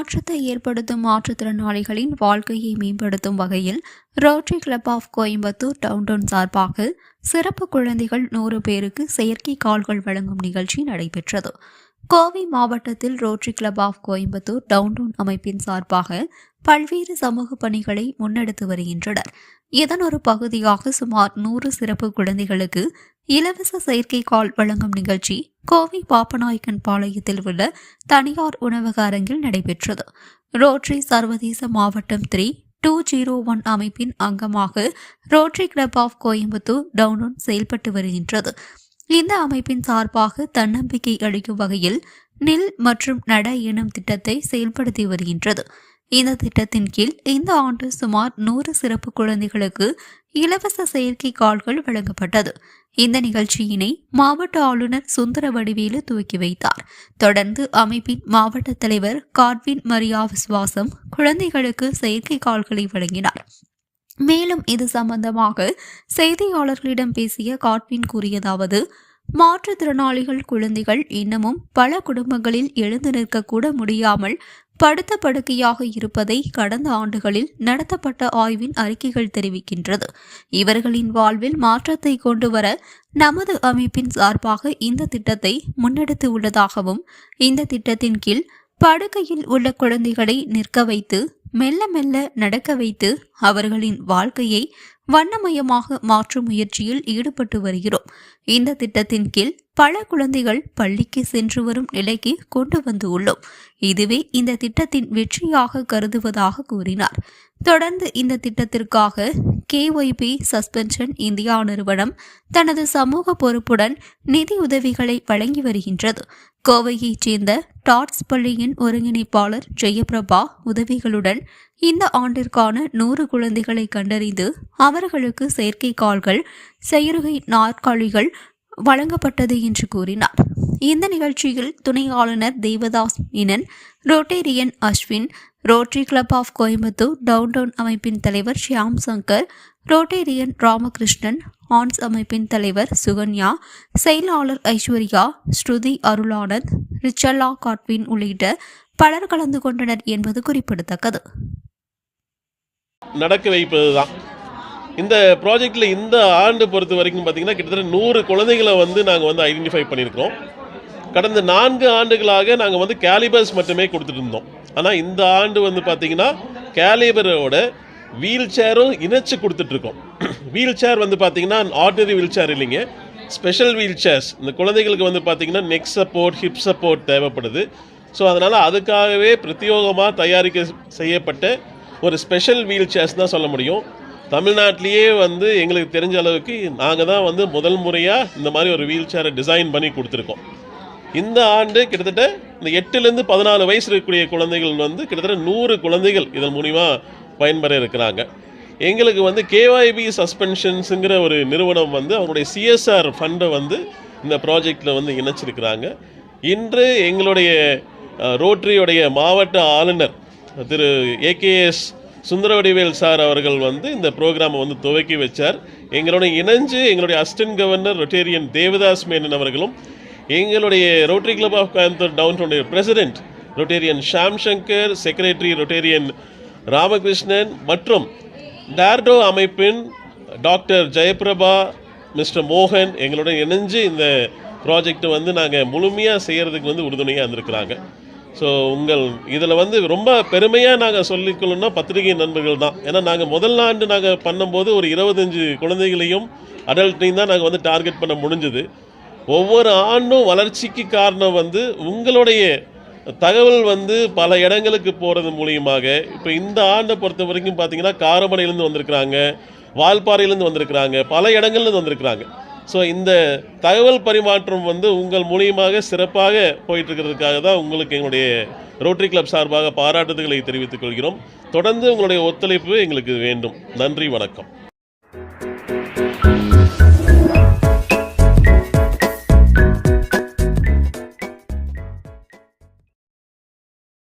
மாற்றத்தை ஏற்படுத்தும் மாற்றுத்திறனாளிகளின் வாழ்க்கையை மேம்படுத்தும் வகையில் Rotary club of Coimbatore downtown சார்பாக சிறப்பு குழந்தைகள் நூறு பேருக்கு செயற்கை கால்கள் வழங்கும் நிகழ்ச்சி நடைபெற்றது. கோவை மாவட்டத்தில் Rotary club of Coimbatore downtown அமைப்பின் சார்பாக பல்வேறு சமூக பணிகளை முன்னெடுத்து வருகின்றனர். இதன் ஒரு பகுதியாக சுமார் நூறு சிறப்பு குழந்தைகளுக்கு இலவச செயற்கைக்கால் வழங்கும் நிகழ்ச்சி கோவை பாப்பநாயக்கன் பாளையத்தில் உள்ள தனியார் உணவக அரங்கில் நடைபெற்றது. ரோட்டரி சர்வதேச மாவட்டம் த்ரீ டூ ஜீரோ ஒன் அமைப்பின் அங்கமாக Rotary club of Coimbatore downtown செயல்பட்டு வருகின்றது. இந்த அமைப்பின் சார்பாக தன்னம்பிக்கை அளிக்கும் வகையில் நில் மற்றும் நட எனும் திட்டத்தை செயல்படுத்தி வருகின்றது. இந்த திட்டத்தின் கீழ் இந்த ஆண்டு சுமார் நூறு சிறப்பு குழந்தைகளுக்கு இலவச செயற்கை கால்கள் வழங்கப்பட்டது. இந்த நிகழ்ச்சியினை மாவட்ட ஆளுநர் சுந்தர வடிவேலு துவக்கி வைத்தார். தொடர்ந்து அமைப்பின் மாவட்ட தலைவர் காட்வின் மரியா விஸ்வாசம் குழந்தைகளுக்கு செயற்கை கால்களை வழங்கினார். மேலும் இது சம்பந்தமாக செய்தியாளர்களிடம் பேசிய காட்வின் கூறியதாவது மாற்றுத்திறனாளிகள் குழந்தைகள் இன்னமும் பல குடும்பங்களில் எழுந்து நிற்கக்கூட முடியாமல் படுத்த படுக்கையாக இருப்பதை கடந்த ஆண்டுகளில் நடத்தப்பட்ட ஆய்வின் அறிக்கைகள் தெரிவிக்கின்றது. இவர்களின் வாழ்வில் மாற்றத்தை கொண்டு வர நமது அமைப்பின் சார்பாக இந்த திட்டத்தை முன்னெடுத்து உள்ளதாகவும் இந்த திட்டத்தின் கீழ் படுக்கையில் உள்ள குழந்தைகளை நிற்க வைத்து மெல்ல மெல்ல நடக்க வைத்து அவர்களின் வாழ்க்கையை வண்ணமயமாக மாற்றும் முயற்சியில் ஈடுபட்டு வருகிறோம். இந்த திட்டத்தின் கீழ் பல குழந்தைகள் பள்ளிக்கு சென்று வரும் நிலைக்கு கொண்டு வந்து உள்ளோம். இதுவே இந்த திட்டத்தின் வெற்றியாக கருதுவதாக கூறினார். தொடர்ந்து இந்த திட்டத்திற்காக கேஒய்பி சஸ்பென்ஷன் இந்தியா நிறுவனம் தனது சமூக பொறுப்புடன் நிதி உதவிகளை வழங்கி வருகின்றது. கோவையைச் சேர்ந்த டாட்ஸ் பள்ளியின் ஒருங்கிணைப்பாளர் ஜெயபிரபா உதவிகளுடன் இந்த ஆண்டிற்கான நூறு குழந்தைகளை கண்டறிந்து அவர்களுக்கு செயற்கை கால்கள் செயற்கை நாற்காலிகள் வழங்கப்பட்டது என்று கூறினார். இந்த நிகழ்ச்சியில் துணை ஆளுநர் Devadas இனன் Rotarian Ashwin Rotary club of Coimbatore downtown அமைப்பின் தலைவர் ஷியாம் சங்கர் ரோட்டேரியன் ராமகிருஷ்ணன் ஆன்ஸ் அமைப்பின் தலைவர் சுகன்யா செயலாளர் ஐஸ்வர்யா ஸ்ருதி அருளானந்த் ரிச்சல்லா காட்வின் உள்ளிட்ட பலர் கலந்து கொண்டனர் என்பது குறிப்பிடத்தக்கது. நடக்க வைப்பது தான் இந்த ப்ராஜெக்டில் இந்த ஆண்டு பொறுத்த வரைக்கும் பார்த்தீங்கன்னா கிட்டத்தட்ட நூறு குழந்தைகளை வந்து நாங்கள் வந்து ஐடென்டிஃபை பண்ணியிருக்கிறோம். கடந்த நான்கு ஆண்டுகளாக நாங்கள் வந்து கேலிபர்ஸ் மட்டுமே கொடுத்துட்டு இருந்தோம். ஆனால் இந்த ஆண்டு வந்து பார்த்திங்கன்னா கேலிபரோட வீல் சேரும் இணைச்சு கொடுத்துட்ருக்கோம் வீல் சேர் வந்து பார்த்திங்கன்னா ஆர்டினரி வீல் சேர் இல்லைங்க. ஸ்பெஷல் வீல் சேர்ஸ் இந்த குழந்தைகளுக்கு வந்து பார்த்தீங்கன்னா நெக் சப்போர்ட் ஹிப் சப்போர்ட் தேவைப்படுது. ஸோ அதனால் அதுக்காகவே பிரத்யோகமாக தயாரிக்க செய்யப்பட்ட ஒரு ஸ்பெஷல் வீல் சேர்ஸ் தான் சொல்ல முடியும். தமிழ்நாட்டிலேயே வந்து எங்களுக்கு தெரிஞ்ச அளவுக்கு நாங்கள் தான் வந்து முதல் முறையாக இந்த மாதிரி ஒரு வீல் சேரை டிசைன் பண்ணி கொடுத்துருக்கோம். இந்த ஆண்டு கிட்டத்தட்ட இந்த எட்டுலேருந்து பதினாலு வயசு இருக்கக்கூடிய குழந்தைகள் வந்து கிட்டத்தட்ட நூறு குழந்தைகள் இதன் மூலிமா பயன்பெற இருக்கிறாங்க. எங்களுக்கு வந்து கேஒய்பி சஸ்பென்ஷன்ஸுங்கிற ஒரு நிறுவனம் வந்து அவங்களுடைய சிஎஸ்ஆர் ஃபண்டை வந்து இந்த ப்ராஜெக்டில் வந்து இணைச்சிருக்கிறாங்க. இன்று எங்களுடைய ரோட்ரியுடைய ரோட்டரியுடைய மாவட்ட ஆளுநர் திரு ஏகேஎஸ் சுந்தரவடிவேல் சார் அவர்கள் வந்து இந்த ப்ரோக்ராமை வந்து துவக்கி வச்சார். எங்களோட இணைஞ்சு எங்களுடைய assistant governor Rotarian Devadas Menon அவர்களும் எங்களுடைய Rotary club of Coimbatore town president Rotarian Sham Shankar secretary Rotarian Ramakrishnan மற்றும் டார்டோ அமைப்பின் டாக்டர் ஜெயபிரபா மிஸ்டர் மோகன் எங்களுடன் இணைஞ்சு இந்த ப்ராஜெக்ட்டை வந்து நாங்கள் முழுமையாக செய்கிறதுக்கு வந்து உறுதுணையாக இருந்திருக்கிறாங்க. ஸோ உங்கள் இதில் வந்து ரொம்ப பெருமையாக நாங்கள் சொல்லிக்கணுன்னா பத்திரிகை நண்பர்கள் தான். ஏன்னா நாங்கள் முதல் ஆண்டு நாங்கள் பண்ணும்போது ஒரு இருபத்தஞ்சு குழந்தைகளையும் அடல்ட்டையும் தான் நாங்கள் வந்து டார்கெட் பண்ண முடிஞ்சுது. ஒவ்வொரு ஆண்டும் வளர்ச்சிக்கு காரணம் வந்து உங்களுடைய தகவல் வந்து பல இடங்களுக்கு போகிறது மூலியமாக. இப்போ இந்த ஆண்டை பொறுத்த வரைக்கும் பார்த்தீங்கன்னா காரமடையிலேருந்து வந்திருக்கிறாங்க வால்பாறையிலேருந்து வந்திருக்கிறாங்க பல இடங்கள்லேருந்து வந்திருக்கிறாங்க. ஸோ இந்த தகவல் பரிமாற்றம் வந்து உங்கள் மூலியமாக சிறப்பாக போயிட்டுருக்கிறதுக்காக தான் உங்களுக்கு எங்களுடைய ரோட்டரி கிளப் சார்பாக பாராட்டுதல்களை தெரிவித்துக் கொள்கிறோம். தொடர்ந்து உங்களுடைய ஒத்துழைப்பு எங்களுக்கு வேண்டும். நன்றி வணக்கம்.